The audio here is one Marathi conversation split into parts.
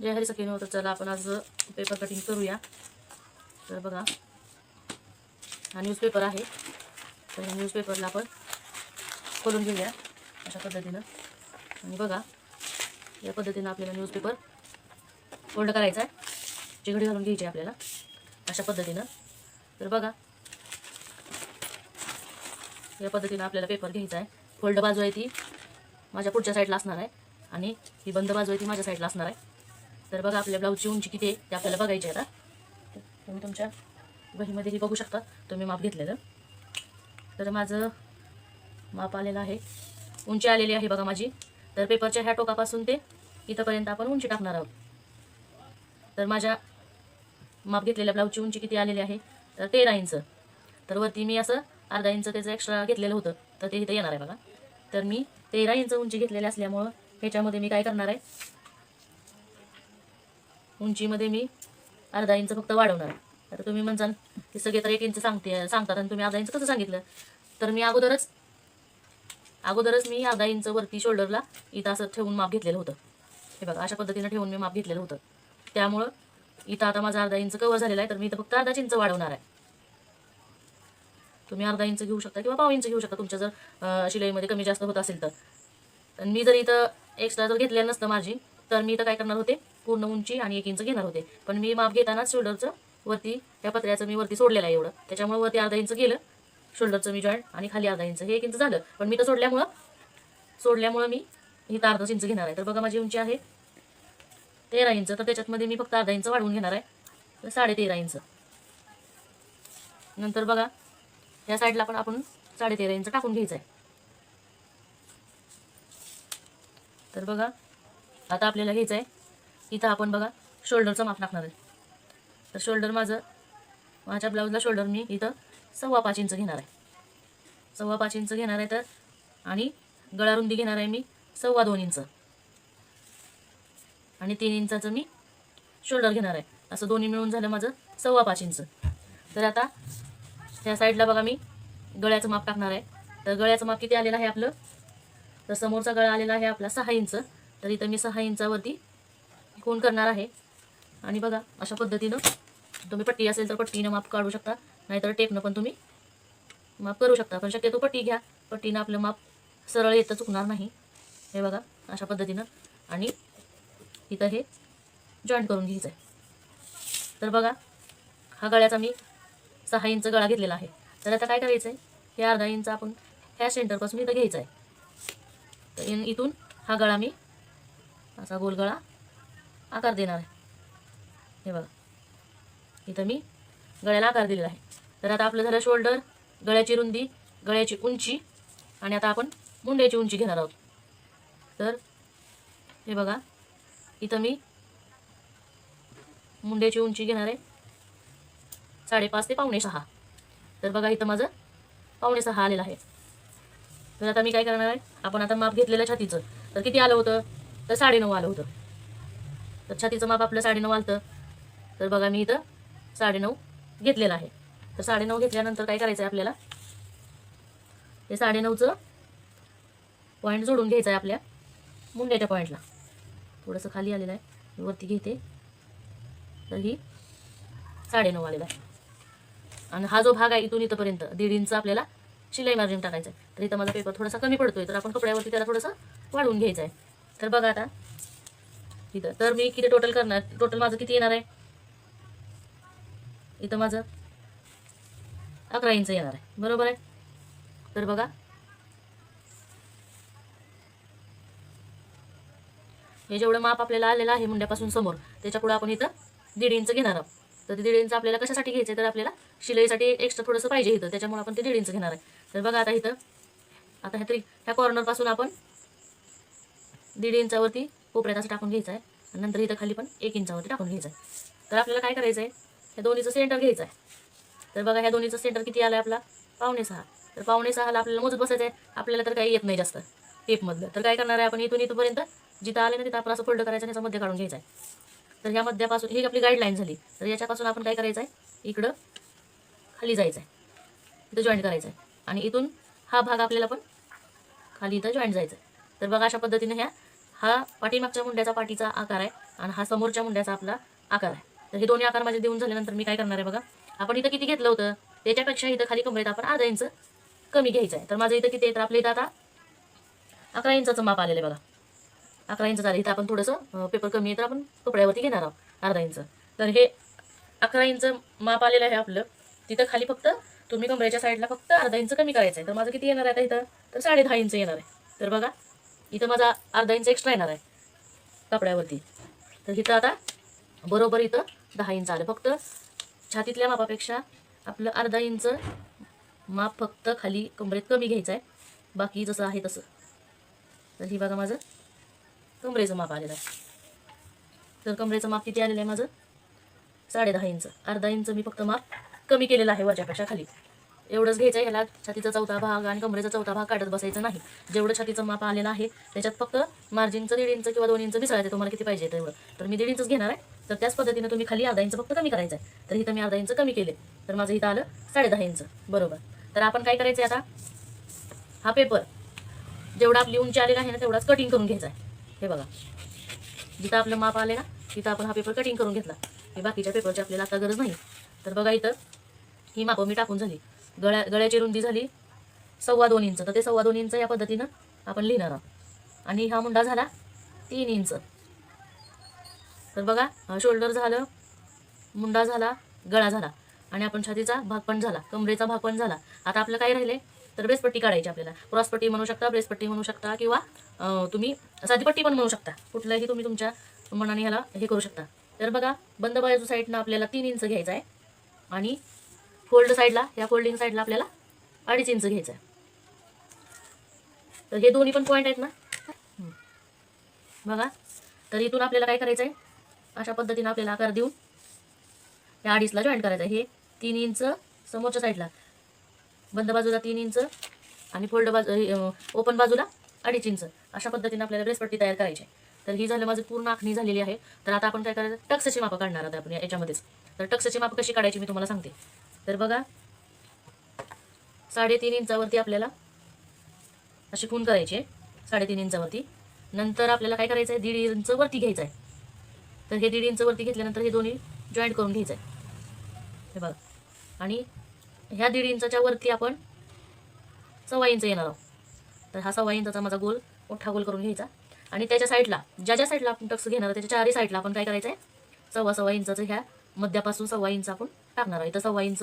जय हरी सखी तर चला आपण आज पेपर कटिंग करूया. तर बघा हा न्यूजपेपर आहे. तर ह्या न्यूजपेपरला आपण खोलून घेऊया अशा पद्धतीनं. आणि बघा या पद्धतीनं आपल्याला न्यूजपेपर फोल्ड करायचा आहे. चिघडी घालून घ्यायची आहे आपल्याला अशा पद्धतीनं. तर बघा या पद्धतीनं आपल्याला पेपर घ्यायचा आहे. फोल्ड बाजू आहे ती माझ्या पुढच्या साईडला असणार आहे आणि ही बंद बाजू आहे ती माझ्या साईडला असणार आहे. तर बघा आपल्या ब्लाऊजची उंची किती आहे ते आपल्याला बघायची आहे आता. तुम्ही तुमच्या वहीमध्ये ही बघू शकता. तुम्ही माप घेतलेलं. तर माझं माप आलेलं आहे. उंची आलेली आहे बघा माझी. तर पेपरच्या ह्या टोकापासून ते इथंपर्यंत आपण उंची टाकणार आहोत. तर माझ्या माप घेतलेल्या ब्लाऊजची उंची किती आलेली आहे? तर तेरा इंच. तर वरती मी असं अर्धा इंच त्याचं एक्स्ट्रा घेतलेलं होतं. तर ते इथं येणार आहे बघा. तर मी तेरा इंच उंची घेतलेली असल्यामुळं ह्याच्यामध्ये मी काय करणार आहे? उंचीमध्ये मी अर्धा इंच फक्त वाढवणार. तर आता तुम्ही म्हणसाल की सगळे तर एक इंच सांगते सांगतात आणि तुम्ही अर्धा इंच कसं सांगितलं? तर मी अगोदरच अगोदरच मी अर्धा इंच वरती शोल्डरला इथं असं ठेवून माप घेतलेलं होतं. हे बघा अशा पद्धतीनं ठेवून मी माप घेतलेलं होतं. त्यामुळं इथं आता माझा अर्धा इंच कवर झालेला आहे तर मी इथं फक्त अर्धा इंच वाढवणार आहे. तुम्ही अर्धा इंच घेऊ शकता किंवा पाव इंच घेऊ शकता तुमच्या जर शिलाईमध्ये कमी जास्त होत असेल तर. मी जर इथं एक्स्ट्रा जर घेतलेलं नसतं माझी तर मी इथं काय करणार होते? पूर्ण उंची आणि एक इंच घेणार होते. पण मी माप घेतानाच शोल्डरचं वरती त्या पत्र्याचं मी वरती सोडलेलं आहे एवढं. त्याच्यामुळे वरती अर्धा इंच गेलं शोल्डरचं मी जॉईंट आणि खाली अर्धा इंच. हे एक इंच झालं. पण मी तर सोडल्यामुळं सोडल्यामुळं मी इथं अर्धाच इंच घेणार आहे. तर बघा माझी उंची आहे तेरा इंच. तर त्याच्यातमध्ये मी फक्त अर्धा इंच वाढवून घेणार आहे. तर साडे तेरा इंच. नंतर बघा या साईडला पण आपण साडे तेरा इंच टाकून घ्यायचं आहे तर बघा आता आपल्याला घ्यायचं आहे इथं आपण बघा शोल्डरचं माप टाकणार आहे. तर शोल्डर माझं माझ्या ब्लाऊजला शोल्डर मी इथं सव्वा पाच इंच घेणार आहे. सव्वा पाच इंच घेणार आहे तर आणि गळा रुंदी घेणार आहे मी सव्वा दोन इंच. आणि तीन इंचाचं मी शोल्डर घेणार आहे. असं दोन्ही मिळून झालं माझं सव्वा पाच इंच. तर आता त्या साईडला बघा मी गळ्याचं माप टाकणार आहे. तर गळ्याचं माप किती आलेलं आहे आपलं? तर समोरचा गळा आलेला आहे आपला सहा इंच. तर इथं मी सहा इंचावरती कोण करणार आहे? आणि बघा अशा पद्धतीनं तुम्ही पट्टी असेल तर पट्टीनं माप काढू शकता नाहीतर टेपनं पण तुम्ही माप करू शकता. पण शक्यतो पट्टी घ्या. पट्टीनं आपलं माप सरळ येतं चुकणार नाही. हे बघा अशा पद्धतीनं. आणि इथं हे जॉईंट करून घ्यायचं आहे तर बघा हा गळ्याचा मी सहा इंच गळा घेतलेला आहे. तर आता काय करायचं आहे हे अर्धा इंच आपण ह्या सेंटरपासून इथं घ्यायचं आहे तर इन- इथून हा गळा मी असा गोल गळा आकार देणार आहे. हे बघा. इथं मी गळ्याला आकार दिलेला आहे. तर आता आपलं झालं शोल्डर गळ्याची रुंदी गळ्याची उंची आणि आता आपण मुंड्याची उंची घेणार आहोत. तर हे बघा. इथं मी मुंड्याची उंची घेणार आहे. साडेपाच ते पावणे सहा. तर बघा इथं माझं पावणे सहा आलेलं आहे. तर आता मी काय करणार आहे? आपण आता माप घेतलेलं छातीचं. तर किती आलं होतं? तर साडेनऊ आलं होतं. तर छातीचं माप आपलं साडेनऊ आलतं. तर बघा मी इथं साडेनऊ घेतलेलं आहे. तर साडेनऊ घेतल्यानंतर काय करायचं आहे आपल्याला? हे साडेनऊचं पॉईंट जोडून घ्यायचं आहे आपल्या मुंड्याच्या पॉईंटला थोडंसं खाली आलेलं आहे. मी वरती घेते. तर ही साडेनऊ आलेला आहे. आणि हा जो भाग आहे इथून इथंपर्यंत दीड इंच आपल्याला शिलाई मार्जिन टाकायचं आहे तर इथं माझा पेपर थोडासा कमी पडतोय तर आपण कपड्यावरती त्याला थोडंसं वाढवून घ्यायचं आहे तर बघा आता इथं. तर मी किती टोटल करणार? टोटल माझं किती येणार आहे? इथं माझं अकरा इंच येणार आहे. बरोबर आहे? तर बघा. हे जेवढं माप आपल्याला आलेलं आहे मुंड्यापासून समोर त्याच्या पुढे आपण इथं दीड इंच घेणार आहोत. तर ते दीड इंच आपल्याला कशासाठी घ्यायचं आहे तर आपल्याला शिलाईसाठी एक्स्ट्रा थोडंसं पाहिजे इथं. त्याच्यामुळे आपण ते दीड इंच घेणार आहे. तर बघा आता इथं आता ह्या तरी ह्या कॉर्नरपासून आपण दीड इंचावरती कोपऱ्यात असं टाकून घ्यायचं आहे आणि नंतर इथं खाली पण एक इंचावरती टाकून घ्यायचं आहे तर आपल्याला काय करायचं आहे ह्या दोन्हीचं सेंटर घ्यायचं आहे तर बघा ह्या दोन्हीचं सेंटर किती आलं आहे आपला? पावणे सहा. तर पावणे सहाला आपल्याला मोजत बसायचं आहे आपल्याला तर काही येत नाही जास्त. टेपमधलं. तर काय करणार आहे आपण? इथून इथपर्यंत जिथं आले ना तिथं आपण असं फोल्ड करायचं आणि याचा मध्ये काढून घ्यायचं आहे तर ह्या मध्यापासून ही आपली गाईडलाईन झाली. तर याच्यापासून आपण काय करायचं आहे इकडं खाली जायचं आहे इथं जॉईंट करायचं आहे आणि इथून हा भाग आपल्याला पण खाली इथं जॉईंट जायचं आहे तर बघा अशा पद्धतीने ह्या हा पाठीमागच्या मुंड्याचा पाठीचा आकार आहे आणि हा समोरच्या मुंड्याचा आपला आकार आहे. तर हे दोन्ही आकार माझे देऊन झाल्यानंतर मी काय करणार आहे बघा? आपण इथं किती घेतलं होतं? त्याच्यापेक्षा इथं खाली कमरेत आपण अर्धा इंच कमी घ्यायचं आहे. तर माझं इथं किती तर आपल्या इथं आता अकरा इंचाचं माप आलेलं आहे बघा. अकरा इंच झालं. इथं आपण थोडंसं पेपर कमी आहे तर आपण कपड्यावरती घेणार आहोत अर्धा इंच. तर हे अकरा इंच माप आलेलं आहे आपलं. तिथं खाली फक्त तुम्ही कमरेच्या साईडला फक्त अर्धा इंच कमी करायचं आहे. तर माझं किती येणार आहे आता इथं? तर साडे दहा इंच येणार आहे. तर बघा इथं माझा अर्धा इंच एक्स्ट्रा येणार आहे कपड्यावरती. तर इथं आता बरोबर इथं दहा इंच आलं. फक्त छातीतल्या मापापेक्षा आपलं अर्धा इंच माप फक्त खाली कमरेत कमी घ्यायचं आहे. बाकी जसं आहे तसं. तर ही बघा माझं कमरेचं माप आलेलं आहे. तर कमरेचं माप किती आलेलं आहे माझं? साडे दहा इंच. अर्धा इंच मी फक्त माप कमी केलेलं आहे वरच्यापेक्षा खाली. एवढंच घ्यायचं आहे. ह्याला छातीचा चौथा भाग आणि कमरेचा चौथा भाग काढत बसायचं नाही. जेवढं छातीचं माप आलेलं आहे त्याच्यात फक्त मार्जिनचं दीड इंच किंवा दोन इंच मिसळायचं तुम्हाला किती पाहिजे तेवढं. तर मी दीड इंचच घेणार आहे. तर त्याच पद्धतीने तुम्ही खाली अर्धा इंच फक्त कमी करायचं आहे. तर इथं मी अर्धा इंच कमी केले. तर माझं इथं आलं साडे दहा इंच बरोबर. तर आपण काय करायचं आहे आता? हा पेपर जेवढा आपली उंची आलेला आहे ना तेवढाच कटिंग करून घ्यायचा आहे. हे बघा. जिथं आपलं माप आले ना तिथं आपण हा पेपर कटिंग करून घेतला. हे बाकीच्या पेपरची आपल्याला आता गरज नाही. तर बघा इथं. ही मापं मी टाकून झाली. गळ्या गळ्याची रुंदी झाली. सव्वा दोन इंच. तर ते सव्वा दोन इंच या पद्धतीनं आपण लिहिणार आहोत. आणि हा मुंडा झाला तीन इंच. तर बघा शोल्डर झालं मुंडा झाला गळा झाला. आणि आपण छातीचा भाग पण झाला कमरेचा भाग पण झाला. आता आपलं काय राहिले? तर ब्रेसपट्टी काढायची आपल्याला. क्रॉसपट्टी म्हणू शकता ब्रेसपट्टी म्हणू शकता किंवा तुम्ही साधी पट्टी पण म्हणू शकता. कुठल्याही तुम्ही तुमच्या मनाने ह्याला हे करू शकता. तर बघा बंद बाजू साईडनं आपल्याला तीन इंच घ्यायचा आहे. आणि फोल्ड साईडला या फोल्डिंग साईडला आपल्याला अडीच इंच घ्यायचं आहे. तर हे दोन्ही पण पॉईंट आहेत ना? बघा. तर इथून आपल्याला काय करायचं आहे अशा पद्धतीनं आपल्याला आकार देऊन या अडीचला जॉईंट करायचं आहे. हे तीन इंच समोरच्या साईडला. बंद बाजूला तीन इंच आणि फोल्ड बाजू ओपन बाजूला अडीच इंच. अशा पद्धतीने आपल्याला ब्रेसपट्टी तयार करायची आहे. तर ही झालं माझं पूर्ण आखणी झालेली आहे. तर आता आपण काय करायचं? टक्सची मापं काढणार आहोत आपण याच्यामध्येच. तर टक्सची मापं कशी काढायची मी तुम्हाला सांगते. तर बघा. साडेतीन इंचावरती आपल्याला अशी खून करायची. आहे साडेतीन इंचावरती. नंतर आपल्याला काय करायचं आहे दीड इंच वरती घ्यायचं आहे तर हे दीड इंच वरती घेतल्यानंतर हे दोन्ही जॉईंट करून घ्यायचं आहे हे बघा. आणि ह्या दीड इंचाच्या वरती आपण सव्वा इंच येणार आहोत. तर हा सव्वा इंचाचा माझा गोल मोठा गोल करून घ्यायचा. आणि त्याच्या साईडला ज्या ज्या साईडला आपण टक्स घेणार त्याच्या चारही साईडला आपण काय करायचं आहे सव्वा सव्वा इंचाचं ह्या मध्यापासून सव्वा इंच आपण टाकणार आहे. इथं सव्वा इंच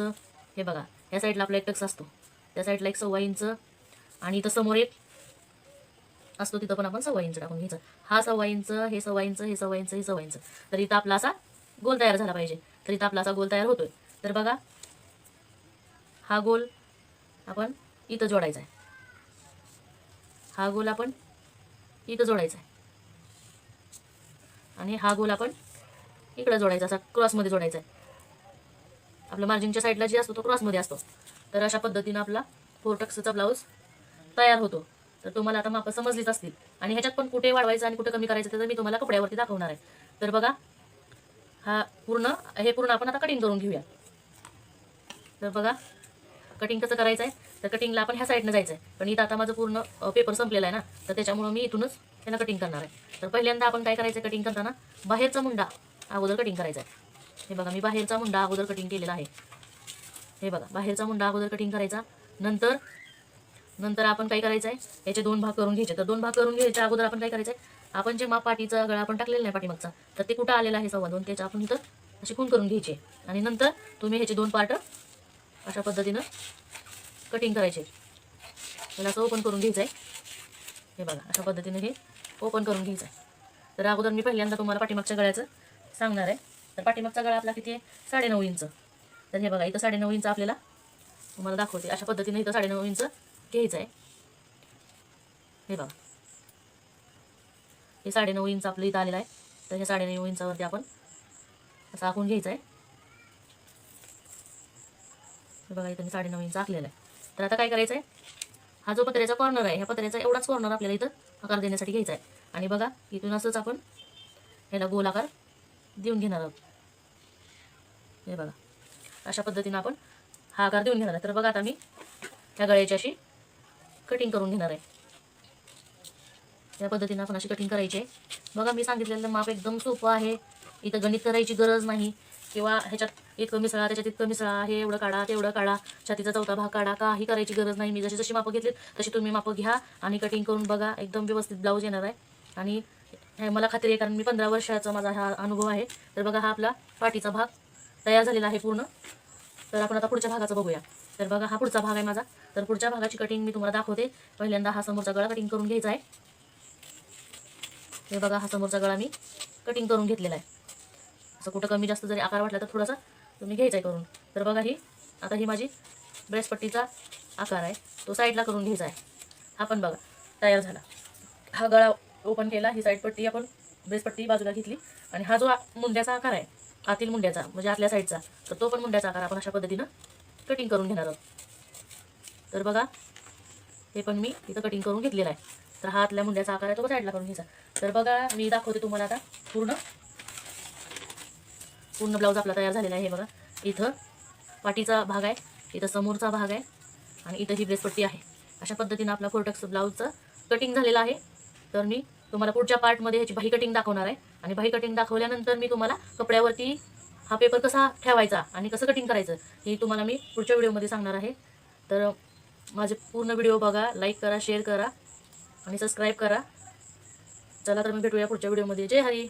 हे बघा ह्या साईडला आपला एक टक्स असतो. त्या साईडला एक सव्वा इंच आणि इथं समोर एक असतो तिथं पण आपण सव्वा इंच टाकून घ्यायचं. हा सव्वा इंच हे सव्वा इंच हे सव्वा इंच हे सव्वा इंच. तर इथं आपला असा गोल तयार झाला पाहिजे. तर इथं आपला असा गोल तयार होतोय. तर बघा हा गोल आपण इथं जोडायचा आहे. हा गोल आपण इथं जोडायचा आहे. आणि हा गोल आपण इकडं जोडायचा असा क्रॉसमध्ये जोडायचा आहे. आपल्या मार्जिनच्या साईडला जे असतो तो क्रॉसमध्ये असतो. तर अशा पद्धतीनं आपला फोर टक्सचा ब्लाऊज तयार होतो. तर तुम्हाला आता माप समजलीच असतील. आणि ह्याच्यात पण कुठे वाढवायचं आणि कुठे कमी करायचं तर मी तुम्हाला कपड्यावरती दाखवणार आहे. तर बघा हा पूर्ण हे पूर्ण आपण आता कटिंग करून घेऊया. तर बघा कटिंग कसं करायचं आहे तर कटिंगला आपण ह्या साईडनं जायचं आहे पण इथं आता माझं पूर्ण पेपर संपलेला आहे ना तर त्याच्यामुळं मी इथूनच त्यांना कटिंग करणार आहे. तर पहिल्यांदा आपण काय करायचं कटिंग करताना? बाहेरचा मुंडा अगोदर कटिंग करायचा आहे हे बघा मी बाहेरचा मुंडा अगोदर कटिंग केलेला आहे. हे बघा बाहेरचा मुंडा अगोदर कटिंग करायचा. नंतर नंतर आपण काय करायचं आहे याचे दोन भाग करून घ्यायचे. तर दोन भाग करून घ्यायच्या अगोदर आपण काय करायचं आहे आपण जे माप पाठीचा गळा आपण टाकलेला नाही पाठीमागचा तर ते कुठं आलेला आहे? सव्वा दोन. त्याच्या आपण इथं अशी खून करून घ्यायचे. आणि नंतर तुम्ही ह्याचे दोन पार्ट अशा पद्धतीनं कटिंग करायचे. त्याला असं ओपन करून घ्यायचं आहे हे बघा अशा पद्धतीने हे ओपन करून घ्यायचं आहे तर अगोदर मी पहिल्यांदा तुम्हाला पाठीमागच्या गळ्याचं सांगणार आहे. तर पाठीमागचा गळा आपला किती आहे? साडेनऊ इंच. तर हे बघा इथं साडेनऊ इंच आपल्याला तुम्हाला दाखवते. अशा पद्धतीने इथं साडेनऊ इंच घ्यायचं आहे. हे बघा. हे साडेनऊ इंच आपलं इथं आलेलं आहे. तर हे साडेनऊ इंचावरती आपण असं आखून घ्यायचं आहे. हे बघा इथं मी साडेनऊ इंच आखलेलं आहे. तर आता काय करायचं आहे हा जो पत्र्याचा कॉर्नर आहे ह्या पत्र्याचा एवढाच कॉर्नर आपल्याला इथं आकार देण्यासाठी घ्यायचा आहे. आणि बघा इथून असंच आपण ह्याला गोल आकार देऊन घेणार आहोत. हे बघा. अशा पद्धतीनं आपण हा आकार देऊन घेणार आहे. तर बघा आता मी ह्या गळ्याची अशी कटिंग करून घेणार आहे. या पद्धतीनं आपण अशी कटिंग करायची आहे. बघा मी सांगितलेलं माप एकदम सोपं आहे. इथं गणित करायची गरज नाही. किंवा ह्याच्यात इतकं मिसळा त्याच्यात इतकं मिसळा हे एवढं काढा तेवढं काढा. छातीचा चौथा भाग काढा. काही करायची गरज नाही. मी जशी जशी मापं घेतली तशी तुम्ही मापं घ्या आणि कटिंग करून बघा. एकदम व्यवस्थित ब्लाऊज येणार आहे. आणि हे मला खात्री आहे कारण मी पंधरा वर्षाचा माझा हा अनुभव आहे. तर बघा हा आपला पाठीचा भाग तयार झालेला आहे पूर्ण. तर आपण आता पुढच्या भागाचं बघूया. तर बघा हा पुढचा भाग आहे माझा. तर पुढच्या भागाची कटिंग मी तुम्हाला दाखवते. पहिल्यांदा हा समोरचा गळा कटिंग करून घ्यायचा आहे. हे बघा हा समोरचा गळा मी कटिंग करून घेतलेला आहे. असं कुठं कमी जास्त जरी आकार वाटला तर थोडासा तुम्ही घ्यायचा आहे करून. तर बघा ही आता ही माझी ब्रेसपट्टीचा आकार आहे. तो साईडला करून घ्यायचा आहे. हा पण बघा तयार झाला. हा गळा ओपन केला ही साईड पट्टी आपण ब्रेसपट्टी बाजूला घेतली. आणि हा जो मुंड्याचा आकार आहे आतील मुंड्याचा म्हणजे आतल्या साईडचा तर तो पण मुंड्याचा आकार आपण अशा पद्धतीनं कटिंग करून घेणार आहोत. तर बघा हे पण मी इथं कटिंग करून घेतलेलं आहे. तर हा आतल्या मुंड्याचा आकार आहे तो साईडला करून घ्यायचा. तर बघा मी दाखवते तुम्हाला आता पूर्ण. पूर्ण ब्लाऊज आपला तयार झालेला आहे हे बघा. इथं पाठीचा भाग आहे इथं समोरचा भाग आहे आणि इथं ही ब्रेसपट्टी आहे. अशा पद्धतीनं आपला फोरटक्स ब्लाऊजचं कटिंग झालेलं आहे. तर मी तुम्हाला पुढच्या पार्टमध्ये ह्याची बाही कटिंग दाखवणार आहे. आणि बाही कटिंग दाखवल्यानंतर मी तुम्हाला कपड्यावरती हा पेपर कसा ठेवायचा आणि कसं कटिंग करायचं हे तुम्हाला मी पुढच्या व्हिडिओमध्ये सांगणार आहे. तर माझे पूर्ण व्हिडिओ बघा लाईक करा शेअर करा आणि सबस्क्राईब करा. चला तर मी भेटूया पुढच्या व्हिडिओमध्ये जय हरी!